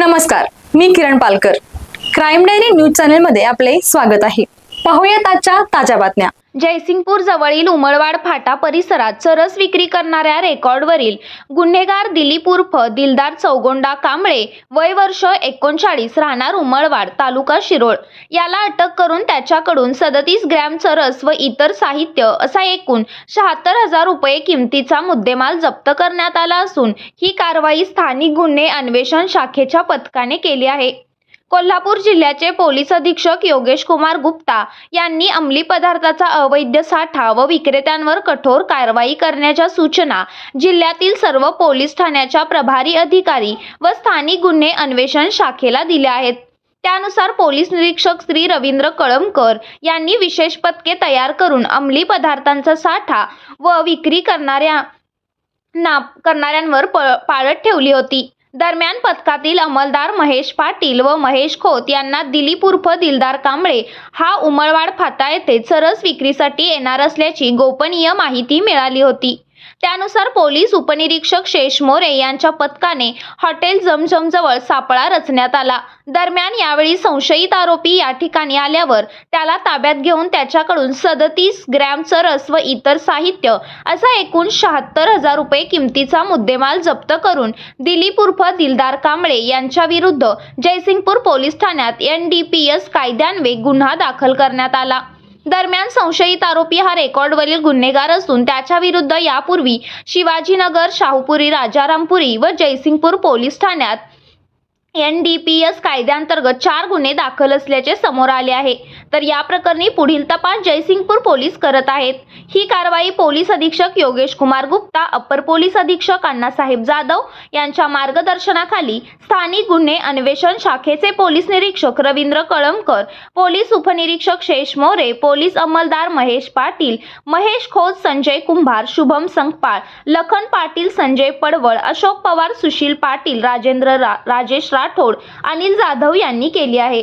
नमस्कार मी Kiran Palkar. Crime diary news चॅनलमध्ये आपले स्वागत आहे. पाहूयात आजच्या ताज्या बातम्या. जयसिंगपूर जवळील उमळवाड फाटा परिसरात चरस विक्री करणाऱ्या रेकॉर्डवरील गुन्हेगार दिलीप उर्फ दिलदार चौगोंडा कांबळे वय वर्ष एकोणचाळीस राहणार उमळवाड तालुका शिरोळ. याला अटक करून त्याच्याकडून सदतीस ग्रॅम चरस व इतर साहित्य असा एकूण शहात्तर हजार रुपये किमतीचा मुद्देमाल जप्त करण्यात आला असून ही कारवाई स्थानिक गुन्हे अन्वेषण शाखेच्या पथकाने केली आहे. कोल्हापूर जिल्ह्याचे पोलीस अधीक्षक योगेश कुमार गुप्ता यांनी अंमली पदार्थाचा अवैध साठा व विक्रेत्यांवर कठोर कारवाई करण्याच्या सूचना जिल्ह्यातील सर्व पोलीस ठाण्याच्या प्रभारी अधिकारी व स्थानिक गुन्हे अन्वेषण शाखेला दिल्या आहेत. त्यानुसार पोलीस निरीक्षक श्री रवींद्र कळमकर यांनी विशेष पथके तयार करून अंमली पदार्थांचा साठा व विक्री करणाऱ्या ना करणाऱ्यांवर प पाळत ठेवली होती. दरम्यान पथकातील अंमलदार महेश पाटील व महेश खोत यांना दिलीप उर्फ दिलदार कांबळे हा उमळवाड फाटा येथे चरस विक्रीसाठी येणार असल्याची गोपनीय माहिती मिळाली होती. त्यानुसार पोलीस उपनिरीक्षक शेष मोरे यांच्या पथकाने हॉटेल जमजमजवळ सापळा रचण्यात आला. दरम्यान यावेळी संशयित आरोपी या ठिकाणी आल्यावर त्याला ताब्यात घेऊन त्याच्याकडून सदतीस ग्रॅम चरस व इतर साहित्य असा एकूण शहात्तर हजार रुपये किमतीचा मुद्देमाल जप्त करून दिलीप उर्फ दिलदार कांबळे यांच्या विरुद्ध जयसिंगपूर पोलीस ठाण्यात एन डी पी एस कायद्यान्वये गुन्हा दाखल करण्यात आला. दरम्यान संशयित आरोपी हा रेकॉर्डवरील गुन्हेगार असून त्याच्या विरुद्ध यापूर्वी शिवाजीनगर शाहूपुरी राजारामपुरी व जयसिंगपूर पोलीस ठाण्यात एन डी पी एस कायद्याअंतर्गत चार गुन्हे दाखल असल्याचे समोर आले आहे. तर या प्रकरणी पुढील तपास जयसिंगपूर पोलीस करत आहेत. ही कारवाई पोलीस अधीक्षक योगेश कुमार गुप्ता अप्पर पोलीस अधीक्षक अण्णासाहेब जाधव यांच्या मार्गदर्शनाखाली स्थानिक गुन्हे अन्वेषण शाखेचे पोलीस निरीक्षक रवींद्र कळमकर पोलीस उपनिरीक्षक शेष मोरे पोलीस अंमलदार महेश पाटील महेश खोत संजय कुंभार शुभम संकपाळ लखन पाटील संजय पडवळ अशोक पवार सुशील पाटील राजेंद्र रा राजेश राठोड अनिल जाधव यांनी केली आहे.